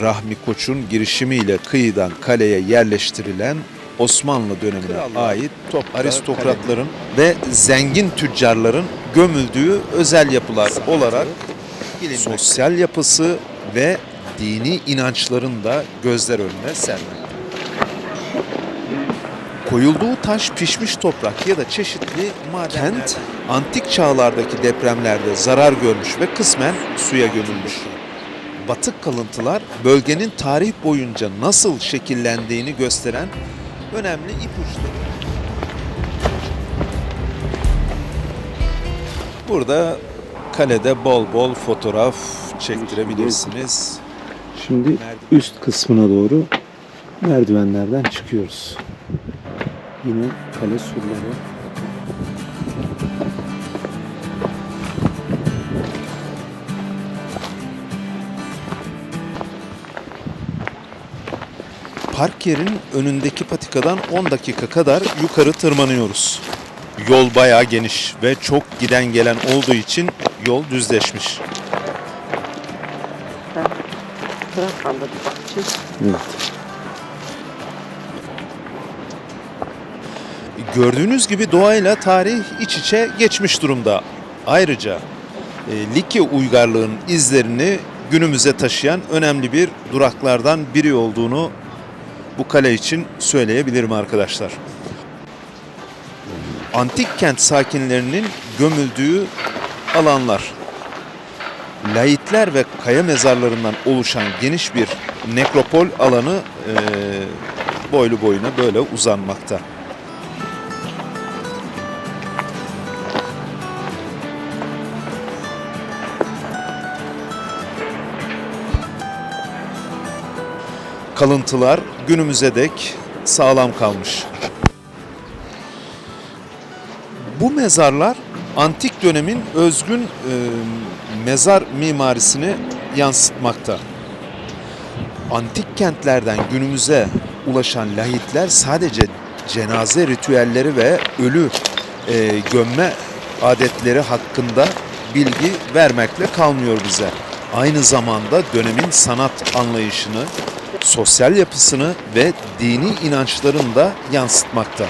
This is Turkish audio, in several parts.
Rahmi Koç'un girişimiyle kıyıdan kaleye yerleştirilen Osmanlı dönemine Krallar, ait top aristokratların ve zengin tüccarların gömüldüğü özel yapılar olarak sosyal yapısı ve dini inançların da gözler önüne sermekte. Koyulduğu taş pişmiş toprak ya da çeşitli madenler. Kent, antik çağlardaki depremlerde zarar görmüş ve kısmen suya gömülmüş. Batık kalıntılar bölgenin tarih boyunca nasıl şekillendiğini gösteren önemli ipuçları. Burada kalede bol bol fotoğraf çektirebilirsiniz. Şimdi üst kısmına doğru merdivenlerden çıkıyoruz. Yine kale surları. Park yerinin önündeki patikadan 10 dakika kadar yukarı tırmanıyoruz. Yol bayağı geniş ve çok giden gelen olduğu için yol düzleşmiş. Evet. Gördüğünüz gibi doğayla tarih iç içe geçmiş durumda. Ayrıca e, Likya uygarlığının izlerini günümüze taşıyan önemli bir duraklardan biri olduğunu bu kale için söyleyebilirim arkadaşlar. Antik kent sakinlerinin gömüldüğü alanlar. Lahitler ve kaya mezarlarından oluşan geniş bir nekropol alanı e, boylu boyuna böyle uzanmakta. Kalıntılar günümüze dek sağlam kalmış. Bu mezarlar antik dönemin özgün e, mezar mimarisini yansıtmakta. Antik kentlerden günümüze ulaşan lahitler sadece cenaze ritüelleri ve ölü e, gömme adetleri hakkında bilgi vermekle kalmıyor bize. Aynı zamanda dönemin sanat anlayışını, sosyal yapısını ve dini inançlarını da yansıtmakta.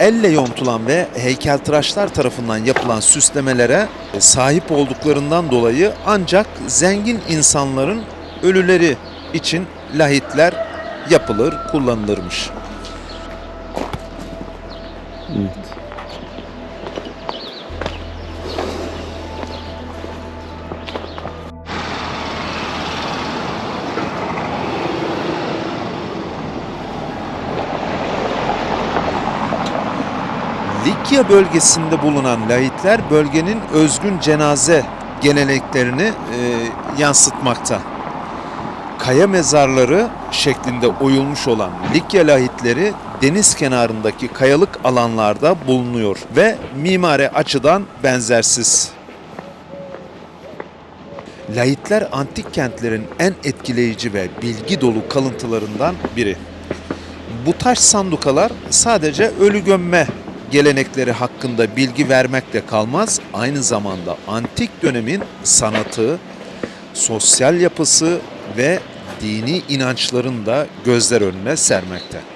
Elle yontulan ve heykeltıraşlar tarafından yapılan süslemelere sahip olduklarından dolayı ancak zengin insanların ölüleri için lahitler yapılır, kullanılırmış. Evet. Likya bölgesinde bulunan lahitler bölgenin özgün cenaze geleneklerini e, yansıtmakta. Kaya mezarları şeklinde oyulmuş olan Likya lahitleri deniz kenarındaki kayalık alanlarda bulunuyor ve mimari açıdan benzersiz. Lahitler antik kentlerin en etkileyici ve bilgi dolu kalıntılarından biri. Bu taş sandukalar sadece ölü gömme gelenekleri hakkında bilgi vermekle kalmaz, aynı zamanda antik dönemin sanatı, sosyal yapısı ve dini inançların da gözler önüne sermekte.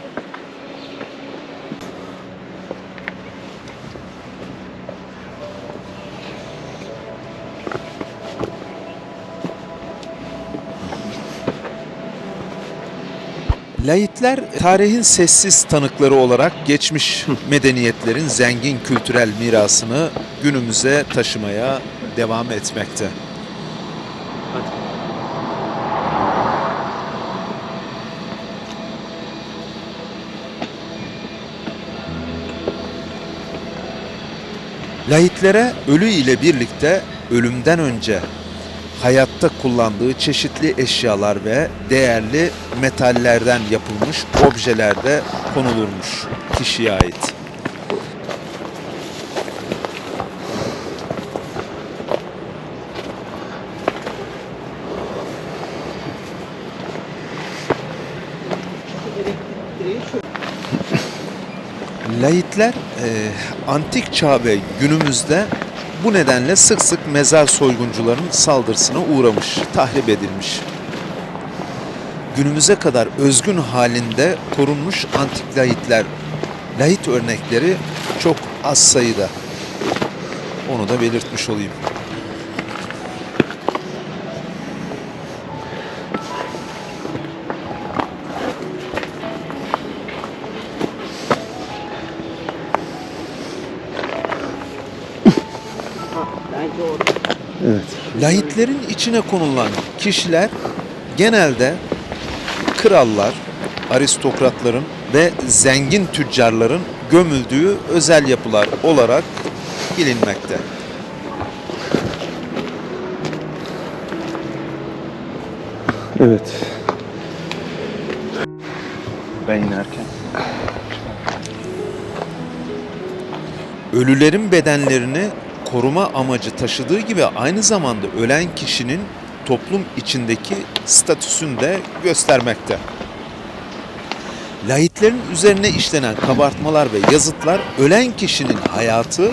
Lahitler tarihin sessiz tanıkları olarak geçmiş medeniyetlerin zengin kültürel mirasını günümüze taşımaya devam etmekte. Lahitlere ölü ile birlikte ölümden önce hayatta kullandığı çeşitli eşyalar ve değerli metallerden yapılmış objelerde konulurmuş kişiye ait. Lahitler e, antik çağ ve günümüzde bu nedenle sık sık mezar soyguncularının saldırısına uğramış, tahrip edilmiş. Günümüze kadar özgün halinde korunmuş antik lahitler, lahit örnekleri çok az sayıda. Onu da belirtmiş olayım. Lahitlerin içine konulan kişiler genelde krallar, aristokratların ve zengin tüccarların gömüldüğü özel yapılar olarak bilinmekte. Evet. Ben inerken. Ölülerin bedenlerini koruma amacı taşıdığı gibi aynı zamanda ölen kişinin toplum içindeki statüsünü de göstermekte. Lahitlerin üzerine işlenen kabartmalar ve yazıtlar ölen kişinin hayatı,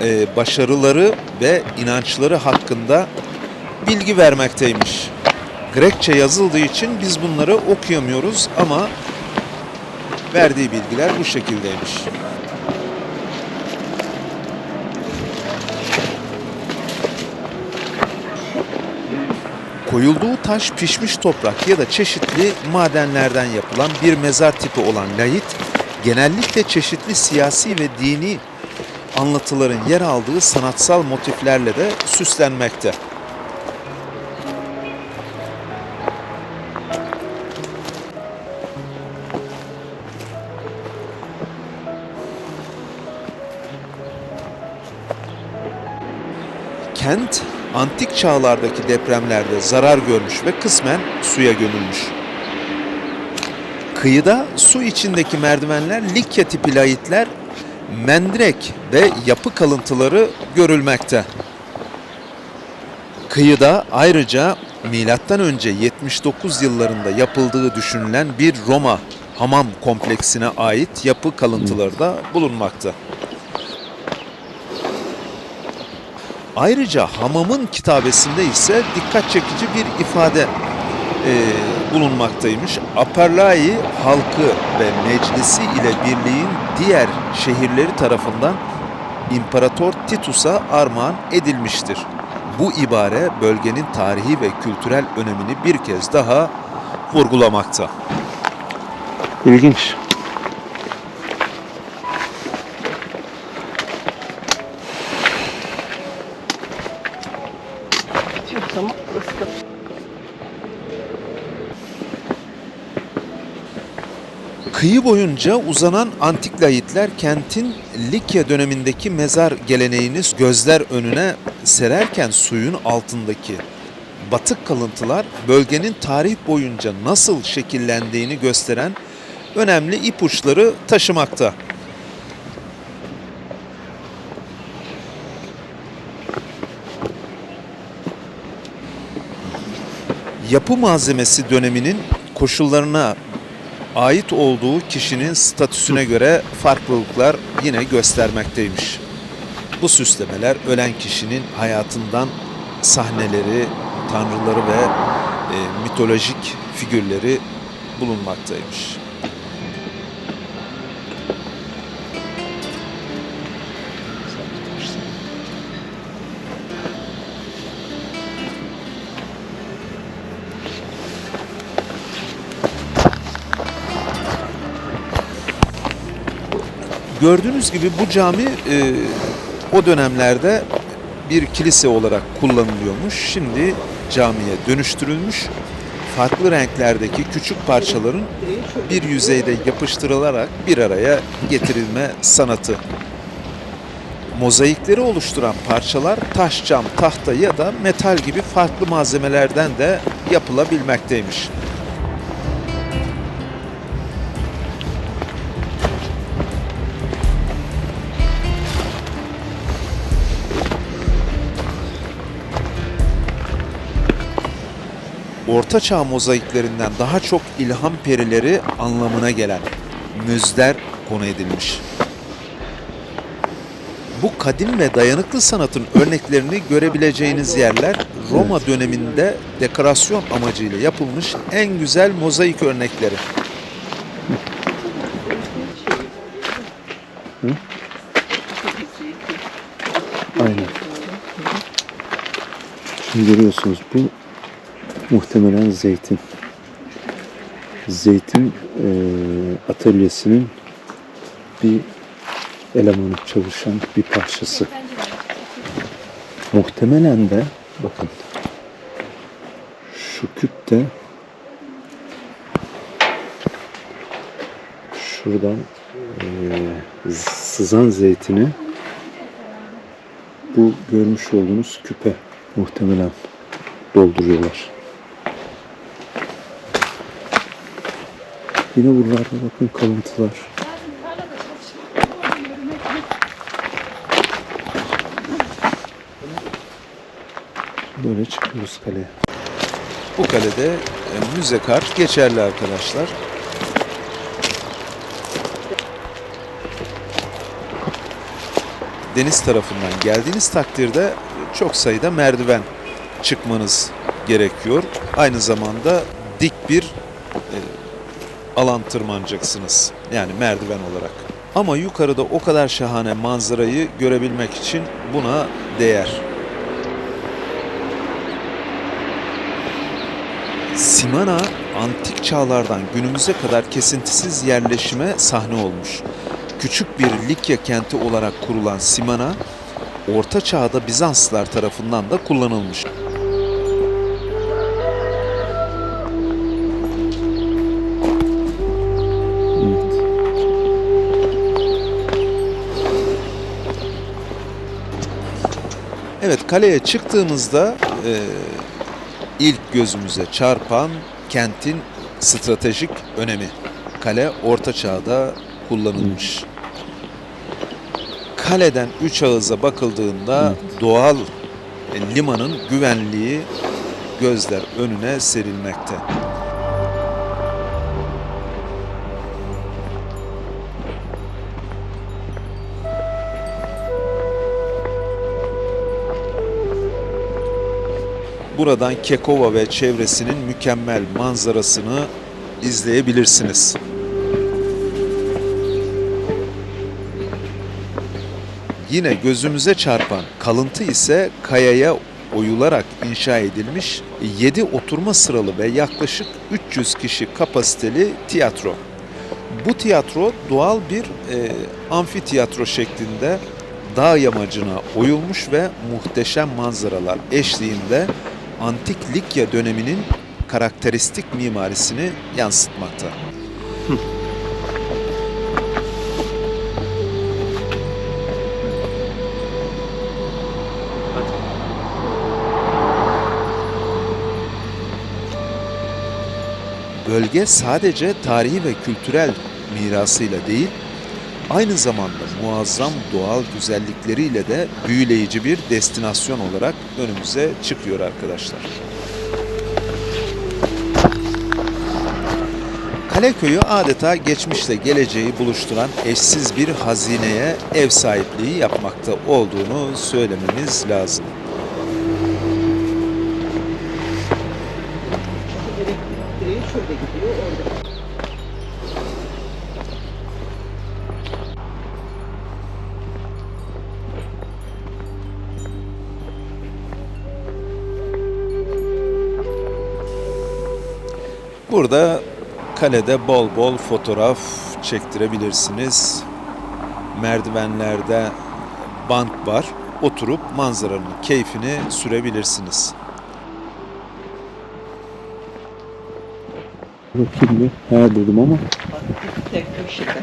e, başarıları ve inançları hakkında bilgi vermekteymiş. Grekçe yazıldığı için biz bunları okuyamıyoruz ama verdiği bilgiler bu şekildeymiş. Koyulduğu taş pişmiş toprak ya da çeşitli madenlerden yapılan bir mezar tipi olan lahit, genellikle çeşitli siyasi ve dini anlatıların yer aldığı sanatsal motiflerle de süslenmekte. Kent, antik çağlardaki depremlerde zarar görmüş ve kısmen suya gömülmüş. Kıyıda su içindeki merdivenler Likya tipi lahitler, mendirek ve yapı kalıntıları görülmekte. Kıyıda ayrıca milattan önce 79 yıllarında yapıldığı düşünülen bir Roma hamam kompleksine ait yapı kalıntıları da bulunmakta. Ayrıca hamamın kitabesinde ise dikkat çekici bir ifade e, bulunmaktaymış. Aperlai halkı ve meclisi ile birliğin diğer şehirleri tarafından İmparator Titus'a armağan edilmiştir. Bu ibare bölgenin tarihi ve kültürel önemini bir kez daha vurgulamakta. İlginç. Kıyı boyunca uzanan antik lahitler kentin Likya dönemindeki mezar geleneğini gözler önüne sererken suyun altındaki batık kalıntılar bölgenin tarih boyunca nasıl şekillendiğini gösteren önemli ipuçları taşımakta. Yapı malzemesi döneminin koşullarına ait olduğu kişinin statüsüne göre farklılıklar yine göstermekteymiş. Bu süslemeler ölen kişinin hayatından sahneleri, tanrıları ve e, mitolojik figürleri bulunmaktaymış. Gördüğünüz gibi bu cami e, o dönemlerde bir kilise olarak kullanılıyormuş. Şimdi camiye dönüştürülmüş. Farklı renklerdeki küçük parçaların bir yüzeyde yapıştırılarak bir araya getirilme sanatı. Mozaikleri oluşturan parçalar taş, cam, tahta ya da metal gibi farklı malzemelerden de yapılabilmekteymiş. Orta Çağ mozaiklerinden daha çok ilham perileri anlamına gelen müzler konu edilmiş. Bu kadim ve dayanıklı sanatın örneklerini görebileceğiniz yerler Roma döneminde dekorasyon amacıyla yapılmış en güzel mozaik örnekleri. Aynen. Şimdi görüyorsunuz bu muhtemelen zeytin. Zeytin eee, atölyesinin bir elemanı çalışan bir parçası. Muhtemelen de bakın şu küpte şuradan eee, sızan zeytini bu görmüş olduğunuz küpe muhtemelen dolduruyorlar. Yine buralarda bakın kalıntılar. Böyle çıkıyoruz kaleye. Bu kalede e, müze kart geçerli arkadaşlar. Deniz tarafından geldiğiniz takdirde çok sayıda merdiven çıkmanız gerekiyor. Aynı zamanda dik bir e, alan tırmanacaksınız. Yani merdiven olarak. Ama yukarıda o kadar şahane manzarayı görebilmek için buna değer. Simana antik çağlardan günümüze kadar kesintisiz yerleşime sahne olmuş. Küçük bir Likya kenti olarak kurulan Simana, Orta Çağ'da Bizanslılar tarafından da kullanılmış. Evet kaleye çıktığımızda e, ilk gözümüze çarpan kentin stratejik önemi. Kale Orta Çağ'da kullanılmış. Kaleden üç ağıza bakıldığında doğal e, limanın güvenliği gözler önüne serilmekte. Buradan Kekova ve çevresinin mükemmel manzarasını izleyebilirsiniz. Yine gözümüze çarpan kalıntı ise kayaya oyularak inşa edilmiş 7 oturma sıralı ve yaklaşık 300 kişi kapasiteli tiyatro. Bu tiyatro doğal bir e, amfiteyatro şeklinde dağ yamacına oyulmuş ve muhteşem manzaralar eşliğinde antik Likya döneminin karakteristik mimarisini yansıtmakta. Bölge sadece tarihi ve kültürel mirasıyla değil, aynı zamanda muazzam doğal güzellikleriyle de büyüleyici bir destinasyon olarak önümüze çıkıyor arkadaşlar. Kaleköy'ü adeta geçmişle geleceği buluşturan eşsiz bir hazineye ev sahipliği yapmakta olduğunu söylememiz lazım. Burada kalede bol bol fotoğraf çektirebilirsiniz. Merdivenlerde bank var. Oturup manzaranın keyfini sürebilirsiniz. Bakayım bir. He buldum ama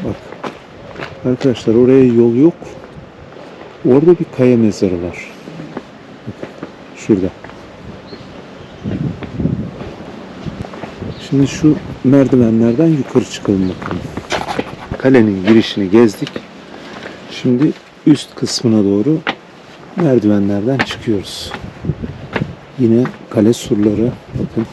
Bak. Arkadaşlar oraya yol yok. Orada bir kaya mezarı var. Şurada. Şimdi şu merdivenlerden yukarı çıkalım bakalım. Kalenin girişini gezdik. Şimdi üst kısmına doğru merdivenlerden çıkıyoruz. Yine kale surları bakın.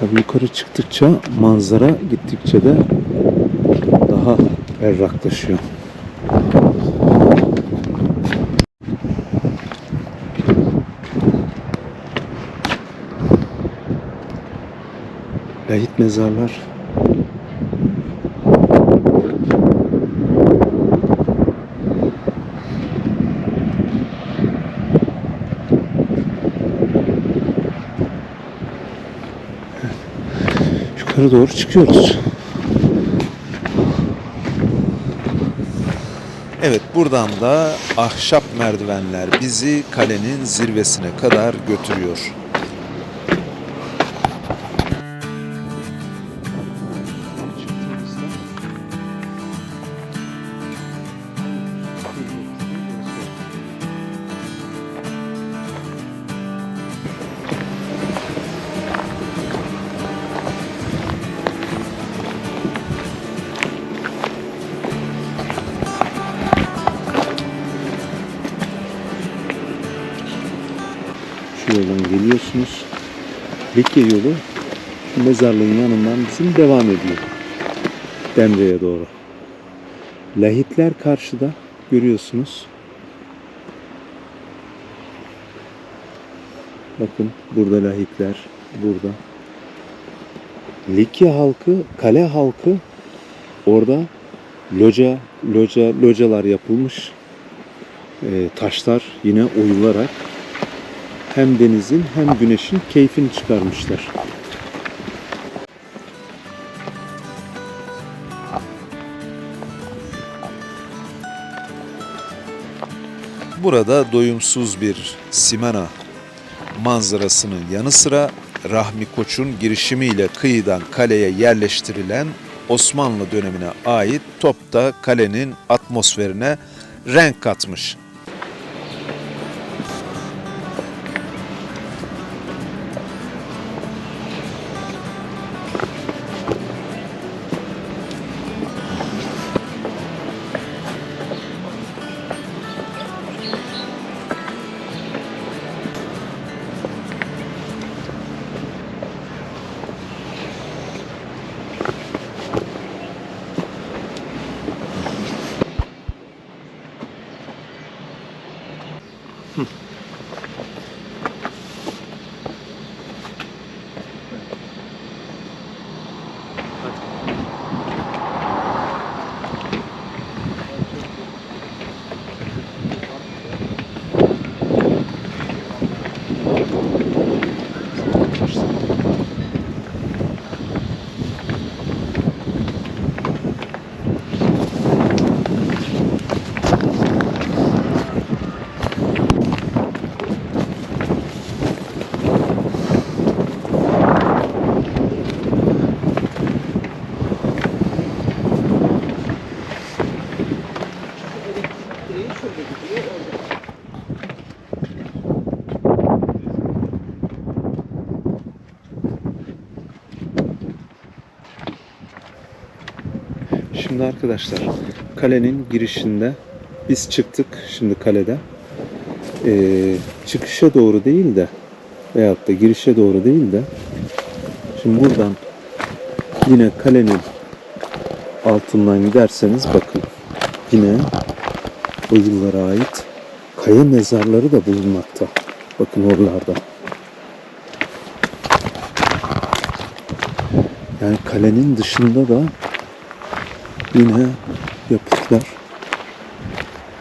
Tabii yukarı çıktıkça manzara gittikçe de daha berraklaşıyor. Lahit mezarlar yukarı doğru çıkıyoruz. Evet buradan da ahşap merdivenler bizi kalenin zirvesine kadar götürüyor. Geliyorsunuz. Likya yolu mezarlığın yanından bizim devam ediyor. Demre'ye doğru. Lahitler karşıda görüyorsunuz. Bakın burada lahitler, burada. Likya halkı, kale halkı orada loca, loca, localar yapılmış. Ee, taşlar yine oyularak hem denizin hem güneşin keyfini çıkarmışlar. Burada doyumsuz bir Simena manzarasının yanı sıra Rahmi Koç'un girişimiyle kıyıdan kaleye yerleştirilen Osmanlı dönemine ait top da kalenin atmosferine renk katmış. Şimdi arkadaşlar kalenin girişinde biz çıktık şimdi kalede. Ee, çıkışa doğru değil de veyahut da girişe doğru değil de şimdi buradan yine kalenin altından giderseniz bakın yine o yıllara ait kaya mezarları da bulunmakta. Bakın oralarda. Yani kalenin dışında da yine yapıtlar.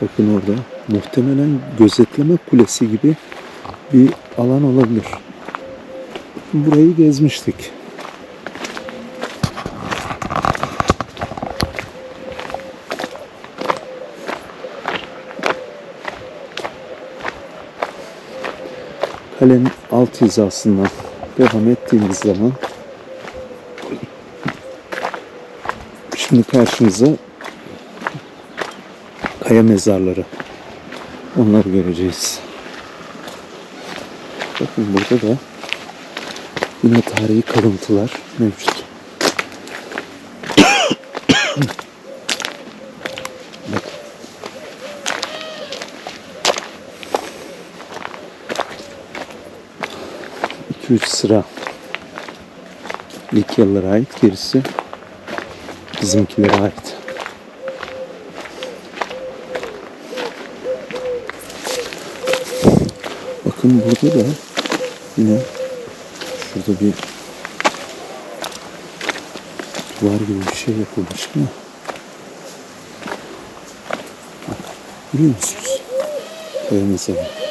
Bakın orada muhtemelen gözetleme kulesi gibi bir alan olabilir. Burayı gezmiştik. Kalenin alt hizasından devam ettiğimiz zaman Şimdi karşımıza kaya mezarları. Onları göreceğiz. Bakın burada da yine tarihi kalıntılar mevcut. İki üç sıra Likyalılara ait, gerisi bizimkilere ait. Bakın burada da yine şurada bir duvar gibi bir şey yapılmış ama Bak, görüyor musunuz? Böyle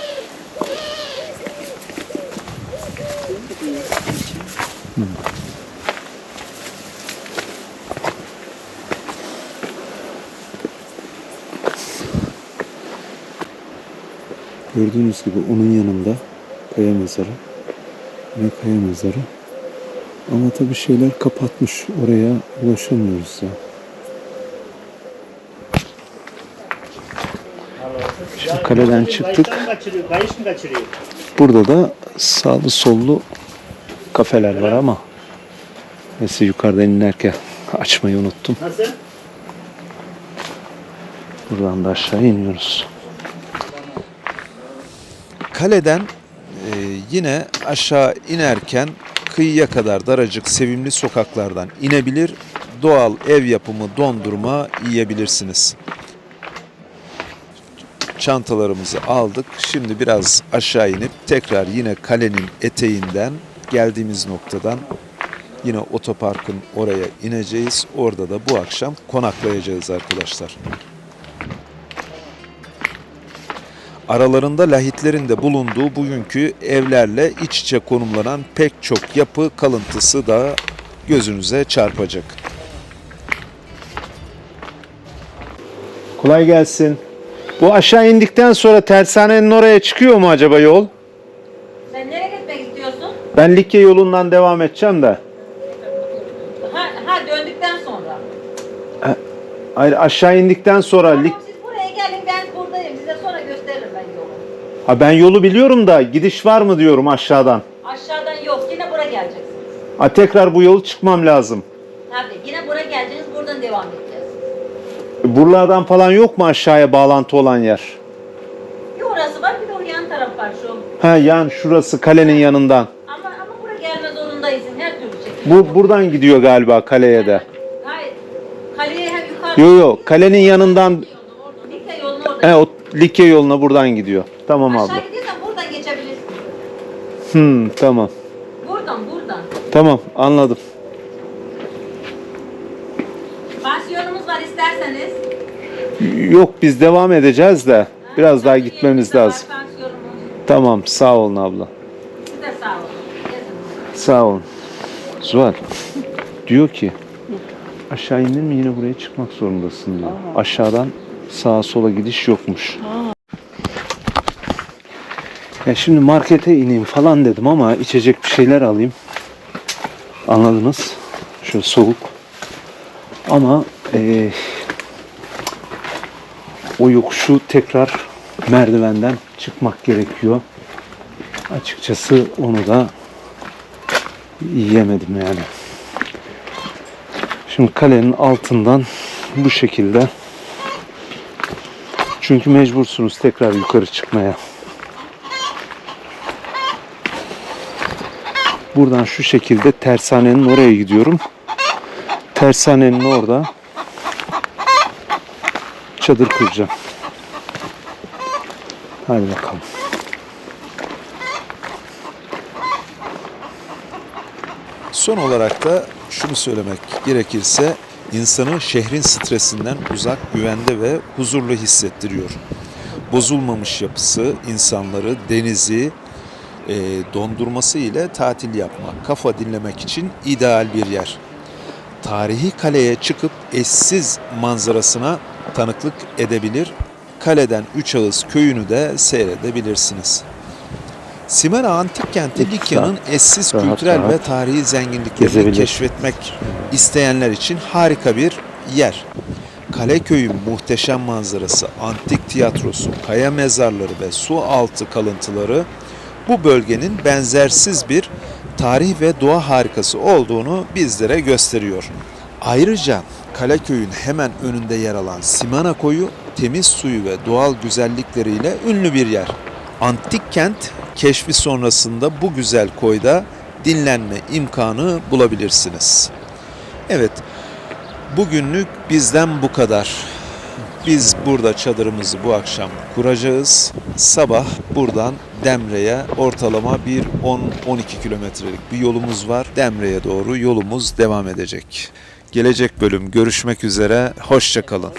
Gördüğünüz gibi onun yanında kaya mezarı. Yine kaya mezarı. Ama tabii şeyler kapatmış. Oraya ulaşamıyoruz ya. Şimdi kaleden çıktık. Burada da sağlı sollu kafeler var ama neyse yukarıdan inerken açmayı unuttum. Nasıl? Buradan da aşağı iniyoruz. Kaleden e, yine aşağı inerken kıyıya kadar daracık sevimli sokaklardan inebilir, doğal ev yapımı dondurma yiyebilirsiniz. Çantalarımızı aldık. Şimdi biraz aşağı inip tekrar yine kalenin eteğinden geldiğimiz noktadan yine otoparkın oraya ineceğiz. Orada da bu akşam konaklayacağız arkadaşlar. Aralarında lahitlerin de bulunduğu bugünkü evlerle iç içe konumlanan pek çok yapı kalıntısı da gözünüze çarpacak. Kolay gelsin. Bu aşağı indikten sonra tersanenin oraya çıkıyor mu acaba yol? Sen nereye gitmek istiyorsun? Ben Likya yolundan devam edeceğim de. Ha, ha döndükten sonra. Hayır aşağı indikten sonra Lik... siz buraya gelin ben buradayım. Size sonra gösteririm ben yolu. Ha ben yolu biliyorum da gidiş var mı diyorum aşağıdan. Aşağıdan yok. Yine buraya geleceksiniz. Ha tekrar bu yolu çıkmam lazım. Tabii yine buraya geleceksiniz. Buradan devam edeceğiz. Buralardan falan yok mu aşağıya bağlantı olan yer? Bir orası var bir de o yan taraf var şu. Ha yan şurası kalenin yanından. Ama ama buraya gelme zorundaysın. Her türlü şekilde. Bu buradan gidiyor galiba kaleye de. Hayır. Kaleye hem yukarı. Yo yo kalenin yanından Likya yolunu orada. he, o Likya yoluna buradan gidiyor. Tamam abla. Aşağı gidiyorsan buradan geçebilirsin. Hmm, tamam. Buradan buradan. Tamam anladım. Pansiyonumuz var isterseniz. Yok biz devam edeceğiz de biraz daha gitmemiz lazım. Tamam sağ olun abla. Siz de sağ olun. Gezin. Sağ olun. Zuhal diyor ki aşağı indin mi yine buraya çıkmak zorundasın diyor. Aşağıdan sağa sola gidiş yokmuş. Ya şimdi markete ineyim falan dedim ama içecek bir şeyler alayım. Anladınız? Şöyle soğuk. Ama eee, o yokuşu tekrar merdivenden çıkmak gerekiyor. Açıkçası onu da yiyemedim yani. Şimdi kalenin altından bu şekilde çünkü mecbursunuz tekrar yukarı çıkmaya. Buradan şu şekilde tersanenin oraya gidiyorum. Tersanenin orada çadır kuracağım. Hadi bakalım. Son olarak da şunu söylemek gerekirse insanı şehrin stresinden uzak, güvende ve huzurlu hissettiriyor. Bozulmamış yapısı insanları denizi e, dondurması ile tatil yapmak, kafa dinlemek için ideal bir yer. Tarihi kaleye çıkıp eşsiz manzarasına tanıklık edebilir, kaleden üç ağız köyünü de seyredebilirsiniz. Simena Antik Kenti Likya'nın eşsiz rahat kültürel rahat ve tarihi zenginliklerini keşfetmek isteyenler için harika bir yer. Kaleköy'ün muhteşem manzarası, antik tiyatrosu, kaya mezarları ve su altı kalıntıları bu bölgenin benzersiz bir tarih ve doğa harikası olduğunu bizlere gösteriyor. Ayrıca Kaleköy'ün hemen önünde yer alan Simana Koyu temiz suyu ve doğal güzellikleriyle ünlü bir yer. Antik kent keşfi sonrasında bu güzel koyda dinlenme imkanı bulabilirsiniz. Evet, bugünlük bizden bu kadar. Biz burada çadırımızı bu akşam kuracağız. Sabah buradan Demre'ye ortalama bir 10-12 kilometrelik bir yolumuz var. Demre'ye doğru yolumuz devam edecek. Gelecek bölüm görüşmek üzere. Hoşçakalın.